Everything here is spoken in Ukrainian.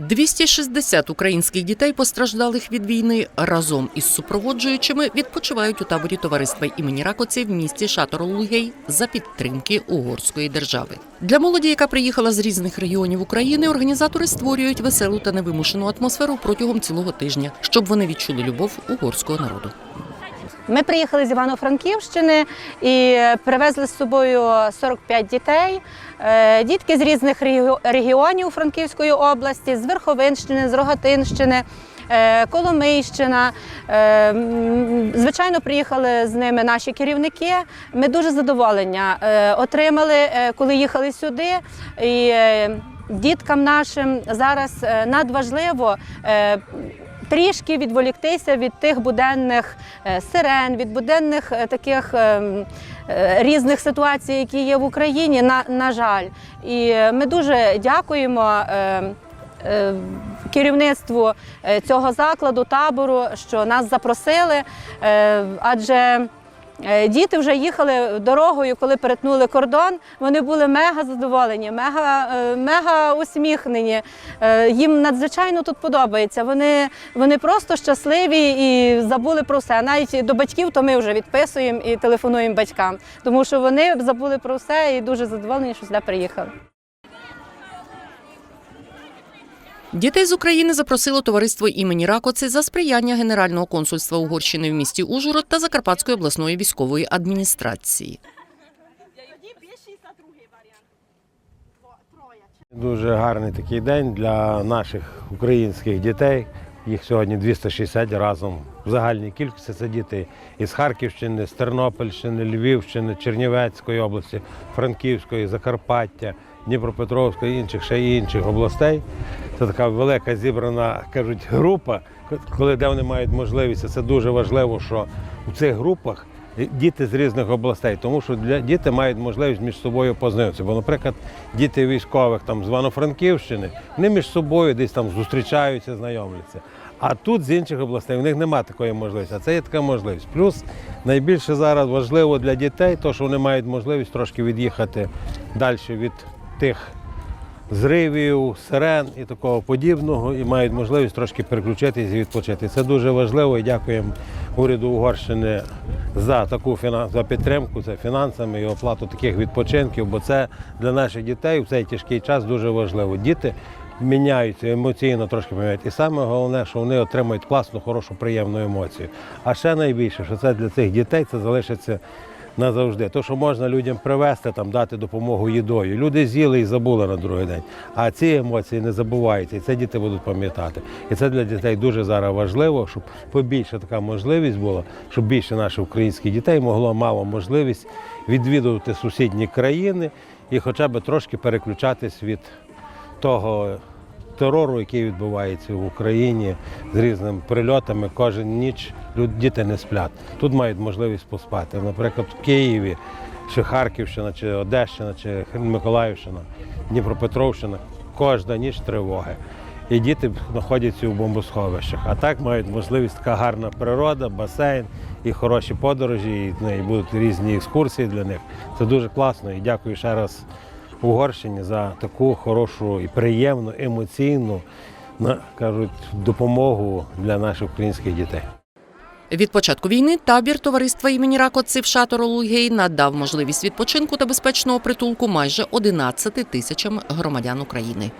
260 українських дітей, постраждалих від війни, разом із супроводжуючими відпочивають у таборі товариства імені Ракоці в місті Шаторолугей за підтримки угорської держави. Для молоді, яка приїхала з різних регіонів України, організатори створюють веселу та невимушену атмосферу протягом цілого тижня, щоб вони відчули любов угорського народу. Ми приїхали з Івано-Франківщини і привезли з собою 45 дітей. Е, Дітки з різних регіонів Франківської області, з Верховинщини, з Рогатинщини. е, Коломийщина. Е, Звичайно, приїхали з ними наші керівники. Ми дуже задоволення е, отримали, е, коли їхали сюди. І е, діткам нашим зараз е, надважливо е, трішки відволіктися від тих буденних е, сирен, від буденних е, таких ем, е, різних ситуацій, які є в Україні, на, на жаль. І ми дуже дякуємо. Керівництву цього закладу, табору, що нас запросили, адже діти вже їхали дорогою, коли перетнули кордон. Вони були мега задоволені, мега, е, мега усміхнені. Е, Їм надзвичайно тут подобається. Вони, вони просто щасливі і забули про все. Навіть до батьків то ми вже відписуємо і телефонуємо батькам, тому що вони забули про все і дуже задоволені, що сюди приїхали. Дітей з України запросило товариство імені Ракоці за сприяння Генерального консульства Угорщини в місті Ужгород та Закарпатської обласної військової адміністрації. Дуже гарний такий день для наших українських дітей. Їх сьогодні 260 разом в загальній кількості. Це діти із Харківщини, з Тернопільщини, Львівщини, Чернівецької області, Франківської, Закарпаття, Дніпропетровської, інших ще інших областей. Це така велика зібрана, кажуть, група, коли де вони мають можливість. Це дуже важливо, що у цих групах діти з різних областей, тому що для діти мають можливість між собою познайомитися. Бо, наприклад, діти військових там з Івано-Франківщини, вони між собою десь там зустрічаються, знайомляться. А тут з інших областей у них немає такої можливості, а це є така можливість. Плюс найбільше зараз важливо для дітей, то що вони мають можливість трошки від'їхати далі від тих зривів, сирен і такого подібного, і мають можливість трошки переключитися і відпочити. Це дуже важливо і дякуємо уряду Угорщини за таку за підтримку, за фінансами і оплату таких відпочинків, бо це для наших дітей в цей тяжкий час дуже важливо. Діти міняються емоційно трошки міняють. І саме головне, що вони отримують класну, хорошу, приємну емоцію. А ще найбільше, що це для цих дітей це залишиться назавжди. То, що можна людям привезти, там, дати допомогу їдою. Люди з'їли і забули на другий день. А ці емоції не забуваються, і це діти будуть пам'ятати. І це для дітей дуже зараз важливо, щоб побільше така можливість була, щоб більше наших українських дітей могло мало можливість відвідувати сусідні країни і хоча б трошки переключатись від того терору, який відбувається в Україні з різними прильотами. Кожен ніч діти не сплять. Тут мають можливість поспати. Наприклад, в Києві, чи Харківщина, чи Одещина, чи Миколаївщина, Дніпропетровщина. Кожна ніч тривоги. І діти знаходяться у бомбосховищах. А так мають можливість така гарна природа, басейн і хороші подорожі, і, ну, і будуть різні екскурсії для них. Це дуже класно. І дякую ще раз Угорщині за таку хорошу і приємну, емоційну на- кажуть, допомогу для наших українських дітей. Від початку війни табір товариства імені Ракоці в Шаторолугей надав можливість відпочинку та безпечного притулку майже 11 тисячам громадян України.